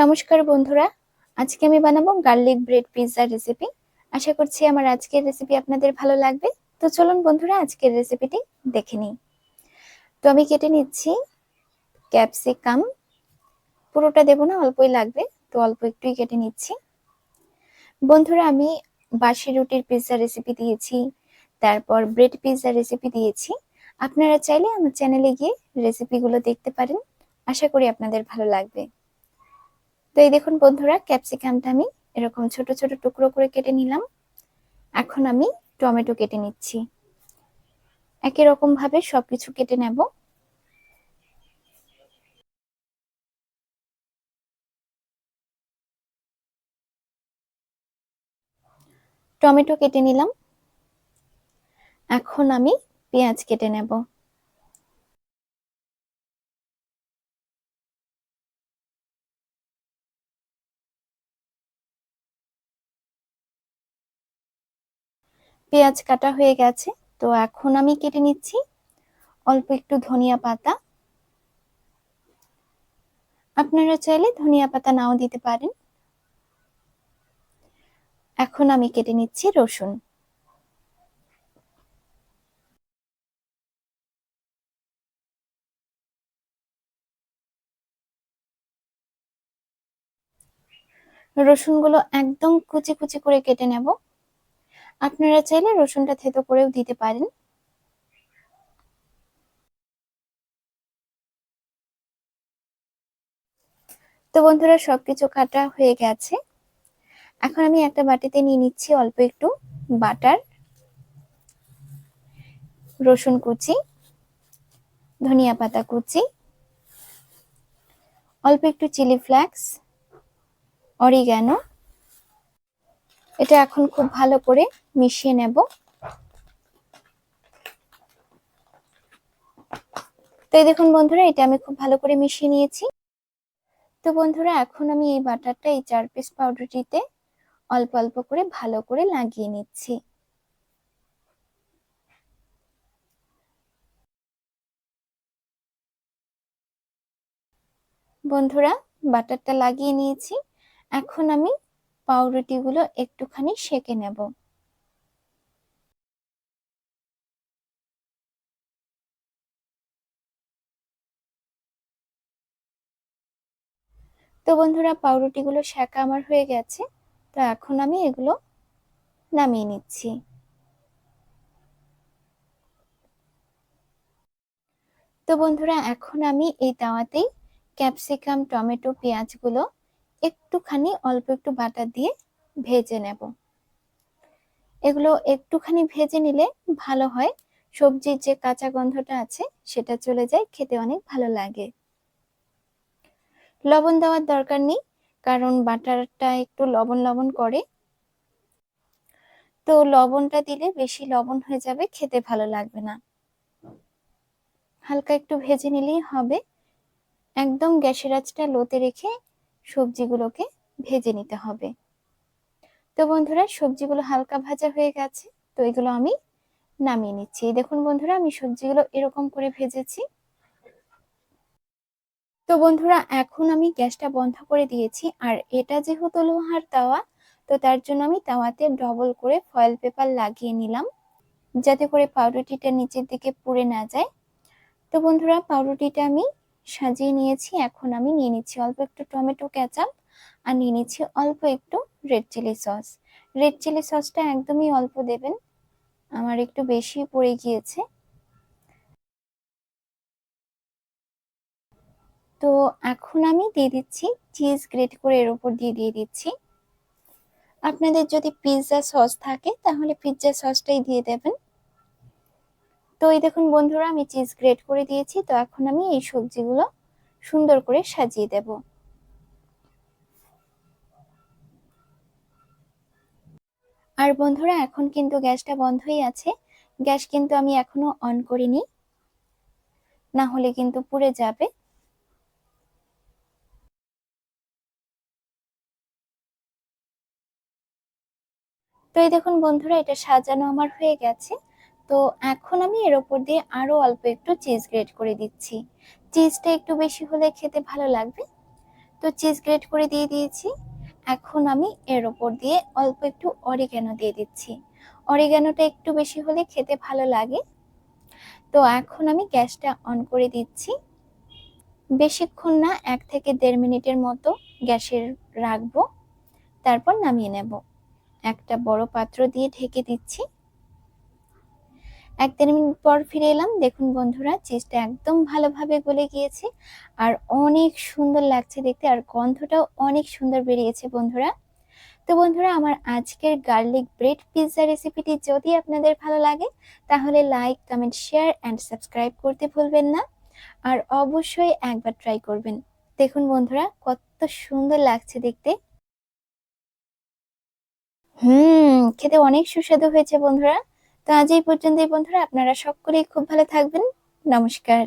নমস্কার বন্ধুরা, আজকে আমি বানাবো গার্লিক ব্রেড পিৎজা রেসিপি আশা করছি আমার আজকের রেসিপি আপনাদের ভালো লাগবে। তো চলুন বন্ধুরা, আজকের রেসিপিটি দেখে নিই। তো আমি কেটে নিচ্ছি ক্যাপসিকাম পুরোটা দেবো না, অল্পই লাগবে, তো অল্প একটুই কেটে নিচ্ছি। বন্ধুরা, আমি বাসি রুটির পিৎজা রেসিপি দিয়েছি, তারপর ব্রেড পিৎজা রেসিপি দিয়েছি। আপনারা চাইলে আমার চ্যানেলে গিয়ে রেসিপিগুলো দেখতে পারেন। আশা করি আপনাদের ভালো লাগবে। তো এই দেখুন বন্ধুরা ক্যাপসিকামটা আমি এরকম ছোট ছোট টুকরো করে কেটে নিলাম। এখন আমি টমেটো কেটে নিচ্ছি। একই রকম ভাবে সবকিছু কেটে নেব। টমেটো কেটে নিলাম। এখন আমি পেঁয়াজ কেটে নেব। পেঁয়াজ কাটা হয়ে গেছে, তো এখন আমি কেটে নিচ্ছি। অল্প একটু ধনিয়া পাতা। আপনারা চাইলে ধনিয়া পাতা নাও দিতে পারেন। এখন আমি কেটে নিচ্ছি রসুন। রসুনগুলো একদম কুচি কুচি করে কেটে নেব। আপনারা চাইলে রসুনটা থেতো করেও দিতে পারেন। তো বন্ধুরা, সবকিছু কাটা হয়ে গেছে। এখন আমি একটা বাটিতে নিয়ে নিচ্ছি অল্প একটু বাটার, রসুন কুচি, ধনিয়া পাতা কুচি, অল্প একটু চিলি ফ্লেক্স অরিগ্যানো এটা এখন খুব ভালো করে মিশিয়ে নেব। তো এই দেখুন বন্ধুরা, এটা আমি খুব ভালো করে মিশিয়ে নিয়েছি। তো বন্ধুরা, এখন আমি এই বাটারটা, এই চার পিস পাউডারটিতে অল্প অল্প করে ভালো করে লাগিয়ে নিচ্ছি। বন্ধুরা, বাটারটা লাগিয়ে নিয়েছি। এখন আমি পাউরুটিগুলো একটুখানি সেকে নেব। তো বন্ধুরা, পাউরুটিগুলো সেকা আমার হয়ে গেছে, তো এখন আমি এগুলো নামিয়ে নিচ্ছি। তো বন্ধুরা, এখন আমি এই দাওয়াতেই ক্যাপসিকাম, টমেটো, পেঁয়াজগুলো একটুখানি, অল্প একটু বাটার দিয়ে ভেজে নেব। এগুলো একটুখানি ভেজে নিলে ভালো হয়। সবজির যে কাঁচা গন্ধটা আছে, সেটা চলে যায়, খেতে অনেক ভালো লাগে। লবণ দেওয়ার দরকার নেই, কারণ বাটারটা একটু লবণ লবণ করে। তো লবণটা দিলে বেশি লবণ হয়ে যাবে, খেতে ভালো লাগবে না। হালকা একটু ভেজে নিলেই হবে। একদম গ্যাসের আঁচটা লোতে রেখে সবজিগুলোকে ভেজে নিতে হবে। তো বন্ধুরা, সবজিগুলো হালকা ভাজা হয়ে গেছে, তো এগুলো আমি নামিয়ে নিচ্ছি। দেখুন বন্ধুরা, আমি সবজিগুলো এরকম করে ভেজেছি। তো বন্ধুরা, এখন আমি গ্যাসটা বন্ধ করে দিয়েছি, আর এটা যেহেতু লোহার তাওয়া, তো তার জন্য আমি তাওয়াতে ডবল করে ফয়েল পেপার লাগিয়ে নিলাম, যাতে করে পাউরুটিটা নিচের দিকে পুড়ে না যায়। তো বন্ধুরা, পাউরুটিটা আমি সাজিয়ে নিয়েছি। এখন আমি নিয়ে নিচ্ছি অল্প একটু টমেটো কেচাপ আর নিয়ে নিচ্ছি অল্প একটু red chilli sauce. Red chilli সসটা একদমই অল্প দেবেন, আমার একটু বেশি পড়ে গিয়েছে। তো এখন আমি দিয়ে দিচ্ছি চিজ গ্রেট করে এর উপর দিয়ে দিয়ে দিচ্ছি। আপনাদের যদি পিৎজা সস থাকে তাহলে পিৎজা সসটাই দিয়ে দেবেন। তো এই দেখুন বন্ধুরা, আমি চিজ গ্রেট করে দিয়েছি। তো এখন আমি এই সবজিগুলো সুন্দর করে সাজিয়ে দেব। আর বন্ধুরা, এখন কিন্তু গ্যাসটা বন্ধই আছে। গ্যাস কিন্তু আমি এখনও অন করিনি। না হলে কিন্তু পুড়ে যাবে। তো এই দেখুন বন্ধুরা, এটা সাজানো আমার হয়ে গেছে। তো এখন আমি এর ওপর দিয়ে আরও অল্প একটু চিজ গ্রেট করে দিচ্ছি। চিজটা একটু বেশি হলে খেতে ভালো লাগবে। তো চিজ গ্রেট করে দিয়ে দিয়েছি। এখন আমি এর ওপর দিয়ে অল্প একটু অরিগ্যানো দিয়ে দিচ্ছি। অরিগ্যানোটা একটু বেশি হলে খেতে ভালো লাগে। তো এখন আমি গ্যাসটা অন করে দিচ্ছি। বেশিক্ষণ না, এক থেকে দেড় মিনিটের মতো গ্যাসের রাখব। তারপর নামিয়ে নেব। একটা বড় পাত্র দিয়ে ঢেকে দিচ্ছি। এক দেড় মিনিট পর ফিরে এলাম। দেখুন বন্ধুরা চিজটা একদম ভালোভাবে গলে গিয়েছে আর অনেক সুন্দর লাগছে দেখতে আর গন্ধটাও অনেক সুন্দর বেরিয়েছে বন্ধুরা। তো বন্ধুরা, আমার আজকের গার্লিক ব্রেড পিৎজা রেসিপিটি যদি আপনাদের ভালো লাগে, তাহলে like, comment, share and subscribe করতে ভুলবেন না। আর অবশ্যই একবার ট্রাই করবেন। দেখুন বন্ধুরা, কত সুন্দর লাগছে দেখতে। হুম, খেতে অনেক সুস্বাদু হয়েছে বন্ধুরা। তো আজ এই পর্যন্তই বন্ধুরা। আপনারা সকলেই খুব ভালো থাকবেন। নমস্কার।